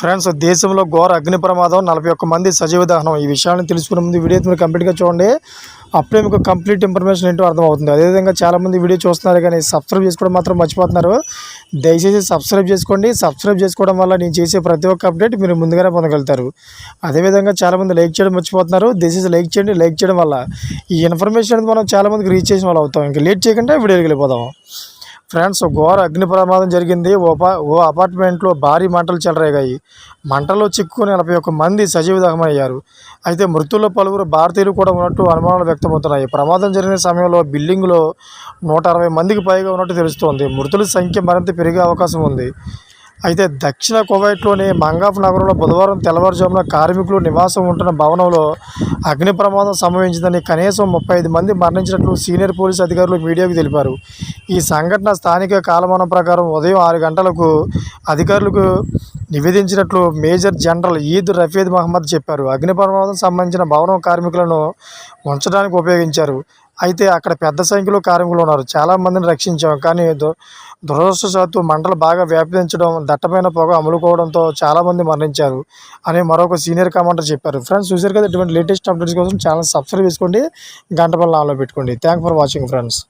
Friends దేశంలో ఘోర అగ్ని ప్రమాదం నలభై ఒక్క మంది సజీవ దహనం. ఈ విషయాన్ని తెలుసుకునే ముందు వీడియో మీరు కంప్లీట్గా చూడండి. అప్పుడే మీకు కంప్లీట్ ఇన్ఫర్మేషన్ ఏంటో అర్థమవుతుంది. అదేవిధంగా చాలామంది వీడియో చూస్తున్నారు కానీ సబ్స్క్రైబ్ చేసుకోవడం మాత్రం మర్చిపోతున్నారు. దయచేసి సబ్స్క్రైబ్ చేసుకోండి. సబ్స్క్రైబ్ చేసుకోవడం వల్ల నేను చేసే ప్రతి ఒక్క అప్డేట్ మీరు ముందుగానే పొందగలుగుతారు. అదేవిధంగా చాలామంది లైక్ చేయడం మర్చిపోతున్నారు. దయచేసి లైక్ చేయండి. లైక్ చేయడం వల్ల ఈ ఇన్ఫర్మేషన్ అనేది మనం చాలామందికి రీచ్ చేసిన వాళ్ళు అవుతాం. ఇంకా లేట్ చేయకుండా వీడియోకి వెళ్ళిపోదాం. ఫ్రెండ్స్ ఘోర అగ్ని ప్రమాదం జరిగింది. ఓ ఓ అపార్ట్మెంట్లో భారీ మంటలు చెలరేగాయి. మంటల్లో చిక్కుకుని నలభై ఒక్క మంది సజీవ దహనమయ్యారు. అయితే మృతుల్లో పలువురు భారతీయులు కూడా ఉన్నట్టు అనుమానాలు వ్యక్తమవుతున్నాయి. ప్రమాదం జరిగిన సమయంలో బిల్డింగ్లో నూట అరవై మందికి పైగా ఉన్నట్టు తెలుస్తోంది. మృతుల సంఖ్య మరింత పెరిగే అవకాశం ఉంది. అయితే దక్షిణ కువైట్లోని మంగాఫ్ నగరంలో బుధవారం తెల్లవారుజామున కార్మికులు నివాసం ఉంటున్న భవనంలో అగ్ని ప్రమాదం సంభవించిందని కనీసం ముప్పై ఐదు మంది మరణించినట్లు సీనియర్ పోలీస్ అధికారులు మీడియాకు తెలిపారు. ఈ సంఘటన స్థానిక కాలమానం ప్రకారం ఉదయం ఆరు గంటలకు అధికారులకు నివేదించినట్లు major general Eid Rafid Mohammed చెప్పారు. అగ్ని ప్రమాదం సంబంధించిన భవనం కార్మికులను ఉంచడానికి ఉపయోగించారు. అయితే అక్కడ పెద్ద సంఖ్యలో కార్మికులు ఉన్నారు. చాలామందిని రక్షించాం. కానీ దు దురదృష్టశాత్తు మంటలు బాగా వ్యాపించడం దట్టమైన పొగ అమ్ముకోవడంతో చాలామంది మరణించారు అని మరొక సీనియర్ కమాండర్ చెప్పారు. ఫ్రెండ్స్ చూసారు కదా ఇటువంటి లేటెస్ట్ అప్డేట్స్ కోసం ఛానల్ సబ్స్క్రైబ్ చేసుకోండి గంట పల్ల ఆన్లో పెట్టుకోండి. Thank for watching friends.